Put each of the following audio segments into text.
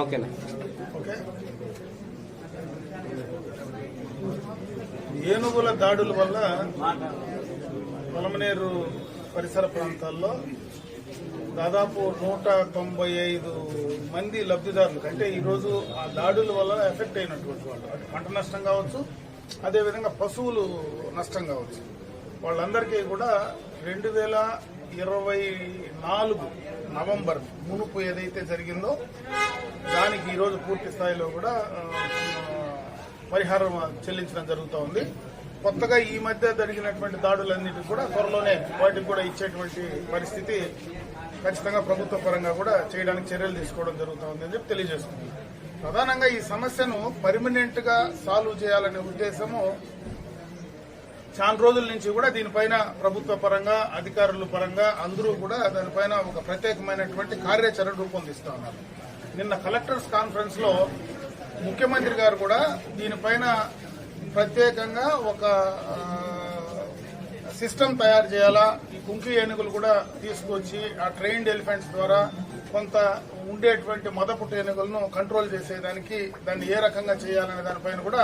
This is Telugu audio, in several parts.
ఓకేనా? ఓకే. ఏనుగుల దాడుల వల్ల పొలమనేరు పరిసర ప్రాంతాల్లో దాదాపు నూట తొంభై ఐదు మంది లబ్ధిదారులు అంటే ఈరోజు ఆ దాడుల వల్ల ఎఫెక్ట్ అయినటువంటి వాళ్ళు. అటు పంట నష్టం కావచ్చు అదేవిధంగా పశువులు నష్టం కావచ్చు. వాళ్ళందరికీ కూడా రెండు వేల ఇరవై నాలుగు నవంబర్ మునుపు ఏదైతే జరిగిందో దానికి ఈరోజు పూర్తి స్థాయిలో కూడా పరిహారం చెల్లించడం జరుగుతూ ఉంది. కొత్తగా ఈ మధ్య జరిగినటువంటి దాడులన్నిటికీ కూడా త్వరలోనే వాటికి కూడా ఇచ్చేటువంటి పరిస్థితి ఖచ్చితంగా ప్రభుత్వ పరంగా కూడా చేయడానికి చర్యలు తీసుకోవడం జరుగుతూ ఉంది అని చెప్పి తెలియజేస్తుంది ప్రధానంగా ఈ సమస్యను పర్మనెంట్గా సాల్వ్ చేయాలనే ఉద్దేశము చాలా రోజుల నుంచి కూడా దీనిపైన ప్రభుత్వ పరంగా అధికారుల పరంగా అందరూ కూడా దానిపైన ఒక ప్రత్యేకమైనటువంటి కార్యాచరణ రూపొందిస్తా ఉన్నారు. నిన్న కలెక్టర్స్ కాన్ఫరెన్స్లో ముఖ్యమంత్రి గారు కూడా దీనిపైన ప్రత్యేకంగా ఒక సిస్టమ్ తయారు చేయాలా ఈ కుంకి ఏనుగులు కూడా తీసుకొచ్చి ఆ ట్రైన్డ్ ఎలిఫెంట్స్ ద్వారా కొంత ఉండేటువంటి మదపుట్టు ఏనుగులను కంట్రోల్ చేసేదానికి దాన్ని ఏ రకంగా చేయాలనే దానిపైన కూడా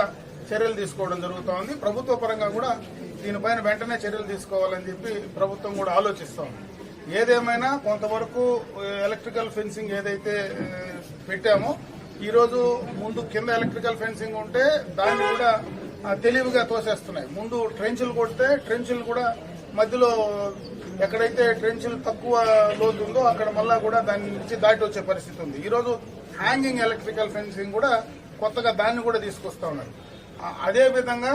చర్యలు తీసుకోవడం జరుగుతోంది ప్రభుత్వ పరంగా కూడా దీనిపైన వెంటనే చర్యలు తీసుకోవాలని చెప్పి ప్రభుత్వం కూడా ఆలోచిస్తాం ఏదేమైనా కొంతవరకు ఎలక్ట్రికల్ ఫెన్సింగ్ ఏదైతే పెట్టామో ఈరోజు ముందు కింద ఎలక్ట్రికల్ ఫెన్సింగ్ ఉంటే దాన్ని కూడా తెలివిగా తోసేస్తున్నాయి. ముందు ట్రెంచులు కొడితే ట్రెంచులు కూడా మధ్యలో ఎక్కడైతే ట్రెంచులు తక్కువ లోతు ఉందో అక్కడ మళ్ళా కూడా దాని నుంచి దాటి వచ్చే పరిస్థితి ఉంది. ఈరోజు హ్యాంగింగ్ ఎలక్ట్రికల్ ఫెన్సింగ్ కూడా కొత్తగా దాన్ని కూడా తీసుకొస్తా ఉన్నారు. అదేవిధంగా అదే విధంగా